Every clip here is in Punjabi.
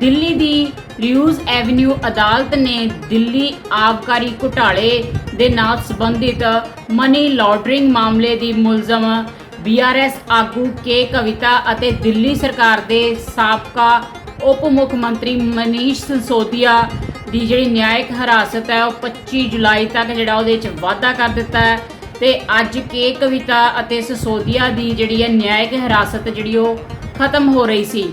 ਦਿੱਲੀ ਦੀ ਰਿਊਜ਼ ਐਵਨਿਊ ਅਦਾਲਤ ਨੇ ਦਿੱਲੀ ਆਬਕਾਰੀ ਘੁਟਾਲੇ ਦੇ ਨਾਲ ਸੰਬੰਧਿਤ ਮਨੀ ਲਾਂਡਰਿੰਗ ਮਾਮਲੇ ਦੀ ਮੁਲਜ਼ਮ ਬੀਆਰਐਸ ਆਗੂ ਕੇ ਕਵਿਤਾ ਅਤੇ ਦਿੱਲੀ ਸਰਕਾਰ ਦੇ ਸਾਬਕਾ ਉਪ ਮੁੱਖ ਮੰਤਰੀ ਮਨੀਸ਼ ਸਿਸੋਦੀਆ ਦੀ ਜਿਹੜੀ ਨਿਆਇਕ ਹਿਰਾਸਤ ਹੈ, ਉਹ 25 ਜੁਲਾਈ ਤੱਕ ਜਿਹੜਾ ਉਹਦੇ ਵਿੱਚ ਵਾਧਾ ਕਰ ਦਿੱਤਾ ਹੈ ਤੇ ਅੱਜ ਕੇ ਕਵਿਤਾ ਅਤੇ ਸਸੋਦੀਆ ਦੀ ਜਿਹੜੀ ਹੈ ਨਿਆਇਕ ਹਿਰਾਸਤ ਜਿਹੜੀ ਉਹ ਖਤਮ ਹੋ ਰਹੀ ਸੀ।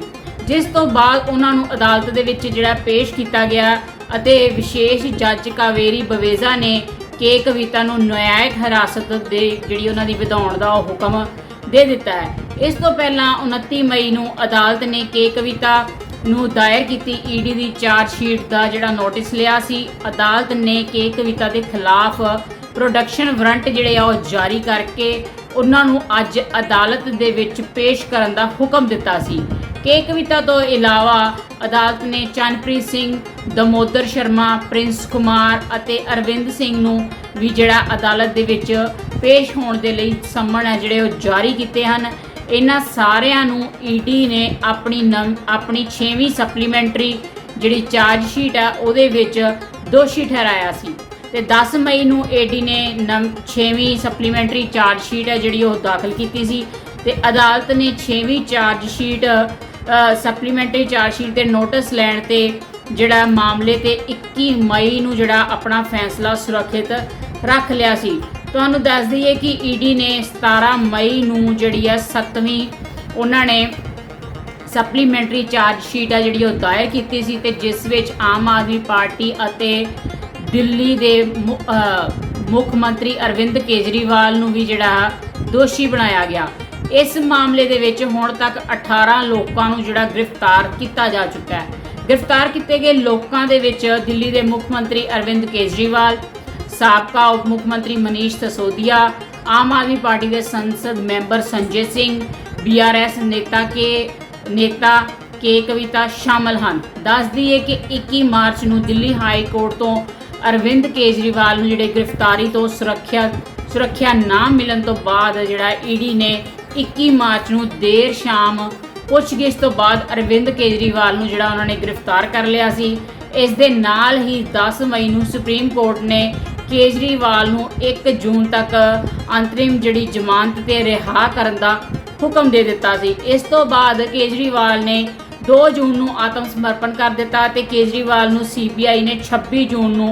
ਜਿਸ ਤੋਂ ਬਾਅਦ ਉਹਨਾਂ ਨੂੰ ਅਦਾਲਤ ਦੇ ਵਿੱਚ ਜਿਹੜਾ ਪੇਸ਼ ਕੀਤਾ ਗਿਆ ਅਤੇ ਵਿਸ਼ੇਸ਼ ਜੱਜ ਕਾਵੇਰੀ ਬਵੇਜ਼ਾ ਨੇ ਕੇ ਕਵਿਤਾ ਨੂੰ ਨਿਆਇਕ ਹਿਰਾਸਤ ਦੇ ਜਿਹੜੀ ਉਹਨਾਂ ਦੀ ਵਧਾਉਣ ਦਾ ਉਹ ਹੁਕਮ ਦੇ ਦਿੱਤਾ ਹੈ। ਇਸ ਤੋਂ ਪਹਿਲਾਂ 29 ਮਈ ਨੂੰ ਅਦਾਲਤ ਨੇ ਕੇ ਕਵਿਤਾ ਨੂੰ ਦਾਇਰ ਕੀਤੀ ਈਡੀ ਦੀ ਚਾਰਜ ਸ਼ੀਟ ਦਾ ਜਿਹੜਾ ਨੋਟਿਸ ਲਿਆ ਸੀ। ਅਦਾਲਤ ਨੇ ਕੇ ਕਵਿਤਾ ਦੇ ਖਿਲਾਫ ਪ੍ਰੋਡਕਸ਼ਨ ਵਾਰੰਟ ਜਿਹੜੇ ਆ ਉਹ ਜਾਰੀ ਕਰਕੇ ਉਹਨਾਂ ਨੂੰ ਅੱਜ ਅਦਾਲਤ ਦੇ ਵਿੱਚ ਪੇਸ਼ ਕਰਨ ਦਾ ਹੁਕਮ ਦਿੱਤਾ ਸੀ। ਕੇ ਕਵਿਤਾ ਤੋਂ ਇਲਾਵਾ ਅਦਾਲਤ ਨੇ ਚੰਨਪ੍ਰੀਤ ਸਿੰਘ, ਦਮੋਦਰ ਸ਼ਰਮਾ, ਪ੍ਰਿੰਸ ਕੁਮਾਰ ਅਤੇ ਅਰਵਿੰਦ ਸਿੰਘ ਨੂੰ ਵੀ ਜਿਹੜਾ ਅਦਾਲਤ ਦੇ ਵਿੱਚ ਪੇਸ਼ ਹੋਣ ਦੇ ਲਈ ਸੰਮਣ ਹੈ, ਜਿਹੜੇ ਉਹ ਜਾਰੀ ਕੀਤੇ ਹਨ। ਇਹਨਾਂ ਸਾਰਿਆਂ ਨੂੰ ਈਡੀ ਨੇ ਆਪਣੀ ਨਵ- ਆਪਣੀ 6ਵੀਂ ਸਪਲੀਮੈਂਟਰੀ ਜਿਹੜੀ ਚਾਰਜ ਸ਼ੀਟ ਹੈ ਉਹਦੇ ਵਿੱਚ ਦੋਸ਼ੀ ਠਹਿਰਾਇਆ ਸੀ। ਤੇ 10 ਮਈ ਨੂੰ ਏਡੀ ਨੇ 6ਵੀਂ ਸਪਲੀਮੈਂਟਰੀ ਚਾਰਜ ਸ਼ੀਟ ਹੈ ਜਿਹੜੀ ਉਹ ਦਾਖਲ ਕੀਤੀ ਸੀ। ਤੇ ਅਦਾਲਤ ਨੇ 6ਵੀਂ charge sheet supplementary charge sheet ਦੇ ਨੋਟਿਸ ਲੈਣ ਤੇ ਜਿਹੜਾ ਮਾਮਲੇ ਤੇ 21 ਮਈ ਨੂੰ ਜਿਹੜਾ ਆਪਣਾ ਫੈਸਲਾ ਸੁਰੱਖਿਅਤ ਰੱਖ ਲਿਆ ਸੀ। ਤੁਹਾਨੂੰ ਦੱਸ ਦਈਏ ਕਿ ਈਡੀ ਨੇ 17 ਮਈ ਨੂੰ ਜਿਹੜੀ ਹੈ 7ਵੀਂ ਉਹਨਾਂ ਨੇ ਸਪਲੀਮੈਂਟਰੀ ਚਾਰਜ ਸ਼ੀਟ ਆ ਜਿਹੜੀ ਉਹ ਦਾਇਰ ਕੀਤੀ ਸੀ ਤੇ ਜਿਸ ਵਿੱਚ ਆਮ ਆਦਮੀ ਪਾਰਟੀ ਅਤੇ ਦਿੱਲੀ ਦੇ ਮੁੱਖ ਮੰਤਰੀ ਅਰਵਿੰਦ ਕੇਜਰੀਵਾਲ ਨੂੰ ਵੀ ਜਿਹੜਾ ਦੋਸ਼ੀ ਬਣਾਇਆ ਗਿਆ। ਇਸ ਮਾਮਲੇ ਦੇ ਵਿੱਚ ਹੁਣ ਤੱਕ 18 ਲੋਕਾਂ ਨੂੰ ਜਿਹੜਾ ਗ੍ਰਿਫਤਾਰ ਕੀਤਾ ਜਾ ਚੁੱਕਾ ਹੈ। ਗ੍ਰਿਫਤਾਰ ਕੀਤੇ ਗਏ ਲੋਕਾਂ ਦੇ ਵਿੱਚ ਦਿੱਲੀ ਦੇ ਮੁੱਖ ਮੰਤਰੀ ਅਰਵਿੰਦ ਕੇਜਰੀਵਾਲ, ਸਾਬਕਾ ਉਪ ਮੁੱਖ ਮੰਤਰੀ ਮਨੀਸ਼ ਸਸੋਦੀਆ, ਆਮ ਆਦਮੀ ਪਾਰਟੀ ਦੇ ਸੰਸਦ ਮੈਂਬਰ ਸੰਜੇ ਸਿੰਘ ਬੀਆਰਐਸ ਨੇਤਾ ਕੇ ਨੇਤਾ ਕੇ ਕਵਿਤਾ ਸ਼ਾਮਲ ਹਨ। ਦੱਸਦੀ ਹੈ ਕਿ 21 ਮਾਰਚ ਨੂੰ ਦਿੱਲੀ ਹਾਈ ਕੋਰਟ ਤੋਂ ਅਰਵਿੰਦ ਕੇਜਰੀਵਾਲ ਨੂੰ ਜਿਹੜੇ ਗ੍ਰਿਫਤਾਰੀ ਤੋਂ ਸੁਰੱਖਿਆ ਸੁਰੱਖਿਆ ਨਾ ਮਿਲਣ ਤੋਂ ਬਾਅਦ ਜਿਹੜਾ ਈਡੀ ਨੇ 21 ਮਾਰਚ ਨੂੰ ਦੇਰ ਸ਼ਾਮ ਪੁੱਛਗਿੱਛ ਤੋਂ ਬਾਅਦ ਅਰਵਿੰਦ ਕੇਜਰੀਵਾਲ ਨੂੰ ਜਿਹੜਾ ਉਹਨਾਂ ਨੇ ਗ੍ਰਿਫਤਾਰ ਕਰ ਲਿਆ ਸੀ। ਇਸ ਦੇ ਨਾਲ ਹੀ 10 ਮਈ ਨੂੰ ਸੁਪਰੀਮ ਕੋਰਟ ਨੇ ਕੇਜਰੀਵਾਲ ਨੂੰ 1 ਜੂਨ ਤੱਕ ਅੰਤਰਿਮ ਜਿਹੜੀ ਜ਼ਮਾਨਤ ਤੇ ਰਿਹਾ ਕਰਨ ਦਾ ਹੁਕਮ ਦੇ ਦਿੱਤਾ ਸੀ। ਇਸ ਤੋਂ ਬਾਅਦ ਕੇਜਰੀਵਾਲ ਨੇ 2 ਜੂਨ ਨੂੰ ਆਤਮ ਸਮਰਪਣ ਕਰ ਦਿੱਤਾ ਤੇ ਕੇਜਰੀਵਾਲ ਨੂੰ ਸੀਬੀਆਈ ਨੇ 26 ਜੂਨ ਨੂੰ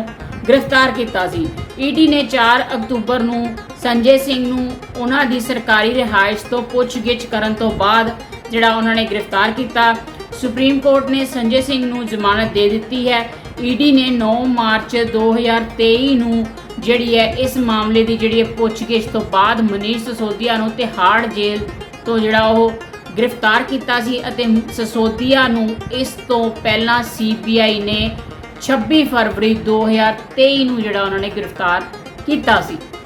ਗ੍ਰਿਫਤਾਰ ਕੀਤਾ ਸੀ। ਈਡੀ ਨੇ 4 ਅਕਤੂਬਰ ਨੂੰ ਸੰਜੇ ਸਿੰਘ ਨੂੰ ਉਹਨਾਂ ਦੀ ਸਰਕਾਰੀ ਰਿਹਾਇਸ਼ ਤੋਂ ਪੁੱਛਗਿੱਛ ਕਰਨ ਤੋਂ ਬਾਅਦ ਜਿਹੜਾ ਉਹਨਾਂ ਨੇ ਗ੍ਰਿਫਤਾਰ ਕੀਤਾ। ਸੁਪਰੀਮ ਕੋਰਟ ਨੇ ਸੰਜੇ ਸਿੰਘ ਨੂੰ ਜ਼ਮਾਨਤ ਦੇ ਦਿੱਤੀ ਹੈ। ਈਡੀ ਨੇ 9 ਮਾਰਚ 2023 ਨੂੰ ਜਿਹੜੀ ਹੈ ਇਸ ਮਾਮਲੇ ਦੀ ਜਿਹੜੀ ਹੈ ਪੁੱਛਗਿੱਛ ਤੋਂ ਬਾਅਦ ਮਨੀਸ਼ ਸਸੋਦੀਆ ਨੂੰ ਤਿਹਾੜ ਜੇਲ੍ਹ ਤੋਂ ਜਿਹੜਾ ਉਹ ਗ੍ਰਿਫਤਾਰ ਕੀਤਾ ਸੀ ਅਤੇ ਸਸੋਦੀਆ ਨੂੰ ਇਸ ਤੋਂ ਪਹਿਲਾਂ ਸੀਬੀਆਈ ਨੇ 26 ਫਰਵਰੀ 2023 ਨੂੰ ਜਿਹੜਾ ਉਹਨਾਂ ਨੇ ਗ੍ਰਿਫਤਾਰ ਕੀਤਾ ਸੀ।